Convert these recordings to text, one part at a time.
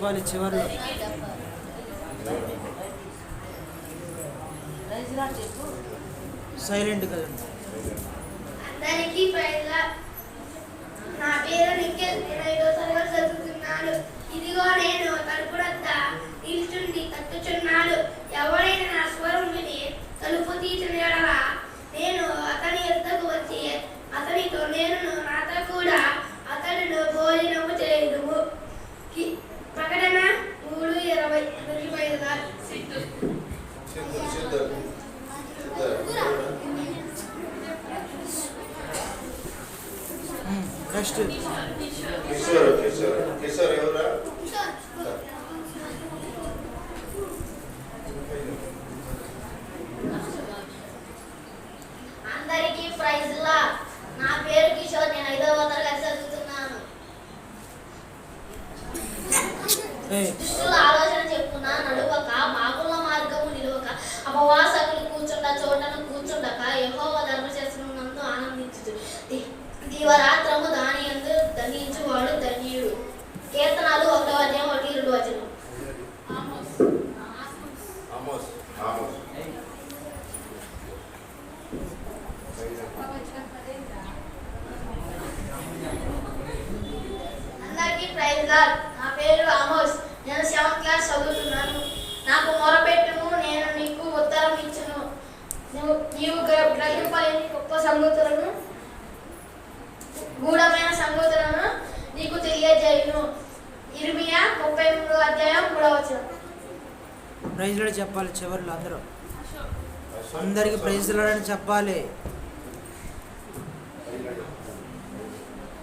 ప్రైజ్లాడు చివరిలో. సైలెంట్ కదండి అందరికీ పైగా నా పేరు నిఖిల్ నేను ఐదో తరగతి చదువుతున్నాను ఇదిగో నేను తలుపు నిల్చుండి తట్టుచున్నాడు ఎవరైనా నా స్వరం విని తలుపు తీసిన నేను అతని యొద్దకు వచ్చి అతనితో నేను నాతో కూడా అతడిను భోజనము చేయదుము. ప్రకటన మూడు ఇరవై సిద్ధు నెక్స్ట్ కిషోర్ కిషోర్. కిషోర్ ఎవరా దీవరాత్రము దాని ఎందు ధనించువాడు ధన్యుడు. కీర్తనాలు ఒకటో అధ్యాయం ఒకటి రెండు వచనం. ఆమోస్. ఆమోస్. అందరికీ ప్రైజ్ నా పేరు ఆమోస్. నేను సెవెంత్ క్లాస్ చదువుతున్నాను. నాకు మొరపెట్టును నేను నీకు ఉత్తరం ఇచ్చును. నీవు గ్ర- గ్రహింపలేని గొప్ప సంగతులను గూఢమైన సంగతులను నీకు తెలియజేయును. ఇర్మియా ముప్పై మూడు అధ్యాయం మూడవ వచనం ప్రైజ్లాడు చెప్పాలి చివరిలో అందరూ. అందరికి ప్రైజ్లాడని చెప్పాలి.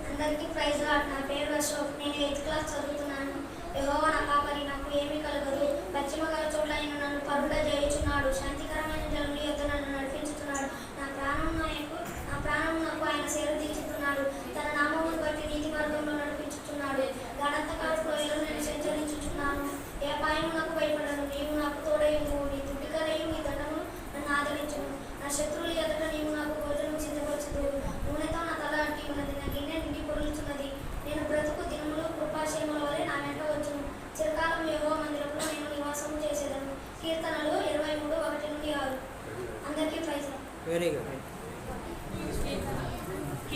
అందరికీ ప్రైజ్ నా పేరు అశోక్. నేను ఎయిత్ క్లాస్ చదువుతున్నాను. యెహోవా నా కాపరి నాకు ఏమీ కలగదు. పశ్చిమ గల చోట్ల నన్ను పరుడ చేయుచున్నాడు శాంతికరమైన జలముల యొద్ద నన్ను నడిపించుతున్నాడు నా ప్రాణం నాకు నా ప్రాణం నాకు ఆయన సేవ తీర్చుతున్నాడు తన నామమును బట్టి నీతి మార్గంలో నడిపించుతున్నాడు గణంతకాల లోయలో నేను సంచరించుచున్నాను ఏ అపాయము నాకు భయపడను నీవు నాకు తోడయ్యము నీ తుడికరయ్యు నీ దండము నన్ను ఆదరించును నా శత్రువుల ఎదుట నీవు నాకు భోజనం సిద్ధపరచదు నూనెతో నా తల అంటి ఉన్నది నా గిన్నె నిండి పొరులుచున్నది నేను బ్రతుకు దినములు కృపాశయముల వలె నా వెంట వచ్చును చిరకాలం యోగో మందిరంలో నేను నివాసము చేసేదను కీర్తనలు ఇరవై మూడు ఒకటి నుండి ఆరు అందరికీ ప్రైజ్ వెరీ గుడ్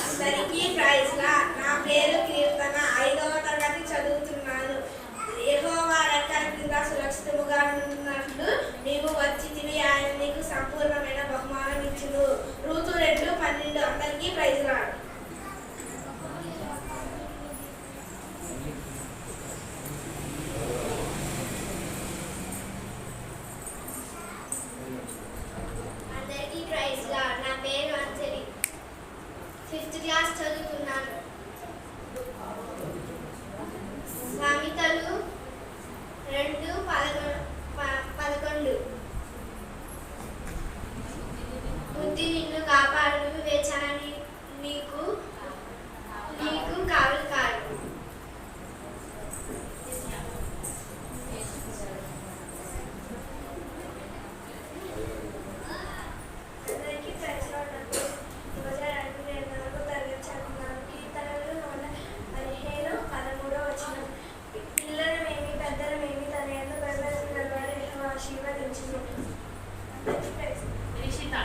అందరికీ ప్రైజ్ లా నా పేరు కీర్తన ఐదవ తరగతి చదువుతున్నాను యెహోవా రెక్కల కింద సురక్షితముగా ఉన్నట్లు నీవు వచ్చితివి ఆయన నీకు సంపూర్ణమైన బహుమానం ఇచ్చును రూతు రెండు పన్నెండు అందరికీ ప్రైజ్ లా అందరికీ ప్రైజ్ లార్డ్ నా పేరు అంజలి ఫిఫ్త్ క్లాస్ చదువుతున్నాను సామెతలు రెండు పదకొండు పదకొండు బుద్ధి నిన్ను కాపాడు వివేచన నీ- నీకు నీకు కావలి కాదు అందరికీ ప్రైజ్ లా నా పేరు యువజ రెండు నేను నాలుగో తరగతి చదువుతున్నాను కీర్తనలు నూట పదిహేను పదమూడో వచనం పిల్లలమేమి పెద్దలమేమి తన ఎందు బెదసిన వారు యెహోవా ఆశీర్వదించును అందరికీ ప్రైజ్ లా.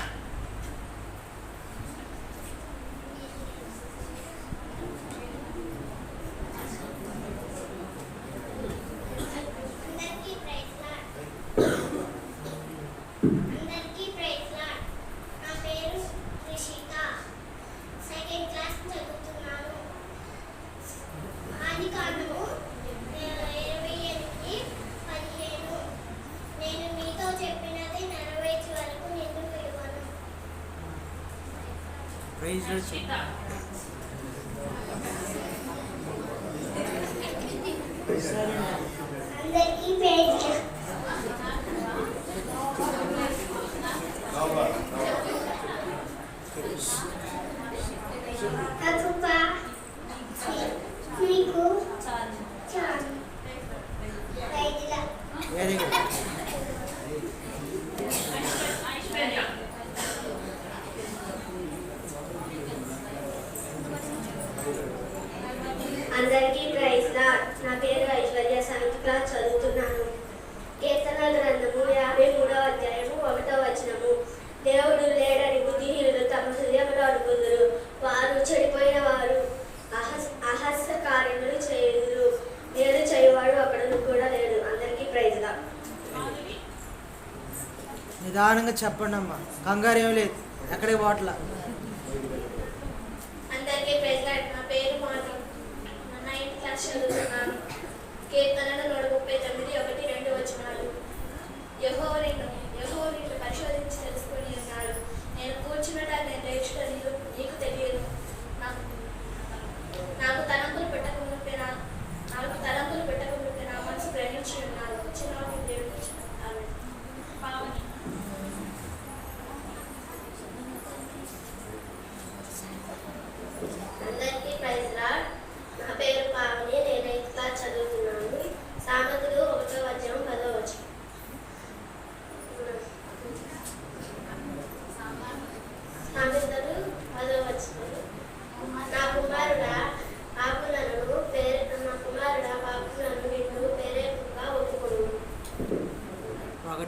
అందరికీ ప్రైజ్ లార్డ్ అందరికీ ప్రైజ్ లార్డ్ నా పేరు రిషిక. సెకండ్ క్లాస్ చదువుతున్నాను. ఆది కాండము ఇరవై ఎనిమిది పదిహేను. నేను మీతో చెప్పినది నెరవేర్చే వరకు నిన్ను పిలువను నిదానంగా చెప్పండి అమ్మా కంగారు ఏం లేదు. ఎక్కడికి పోవట్లా?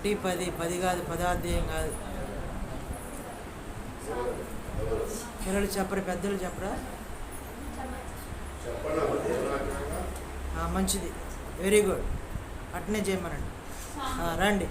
ఒకటి పది పది కాదు పదార్థం కాదు. పిల్లలు చెప్పరు పెద్దలు చెప్పరా? మంచిది. వెరీ గుడ్ అట్నే చేయమనండి. రండి.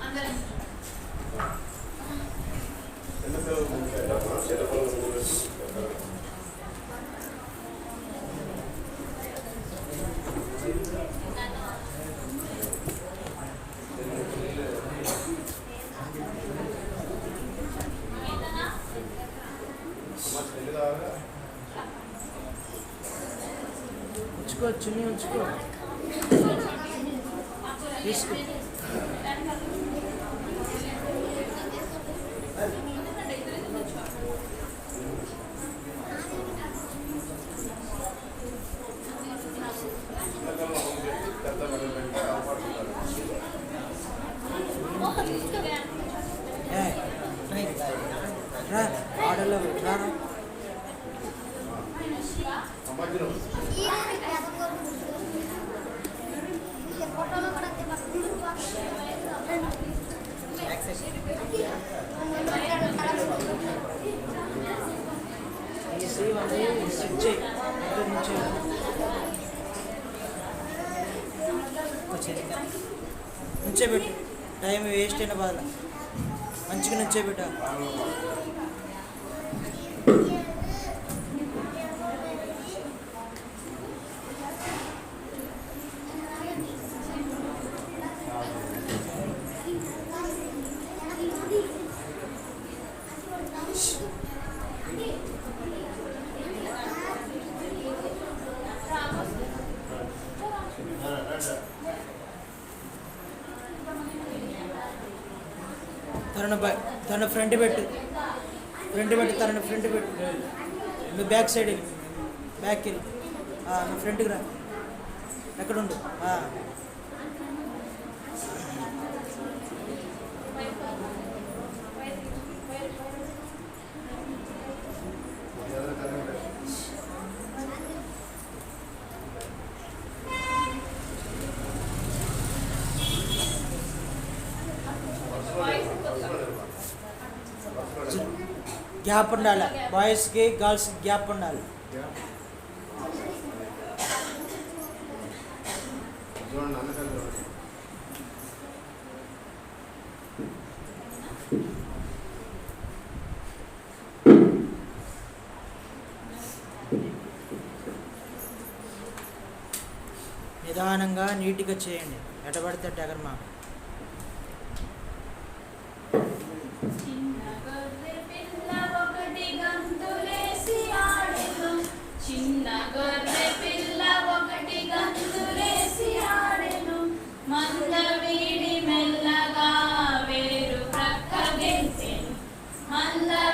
Let's. నుంచోబెట్టు. టైం వేస్ట్ అయిన బాధ. మంచిగా నుంచోబెట్టాలి తనను తన ఫ్రంట్ పెట్టు. ఫ్రంట్ పెట్టు తనను ఫ్రంట్ పెట్టు. నువ్వు బ్యాక్ సైడ్ వెళ్ళి. బ్యాక్ వెళ్ళి. నువ్వు ఫ్రంట్కి రా. ఎక్కడుండు? గ్యాప్ ఉండాలి. బాయ్స్కి గర్ల్స్కి గ్యాప్ ఉండాలి. నిదానంగా నీట్గా చేయండి. ఎటబడితే టగర్మాకు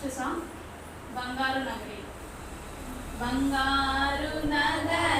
నెక్స్ట్ సాంగ్ బంగారు నగరి బంగారు నగరి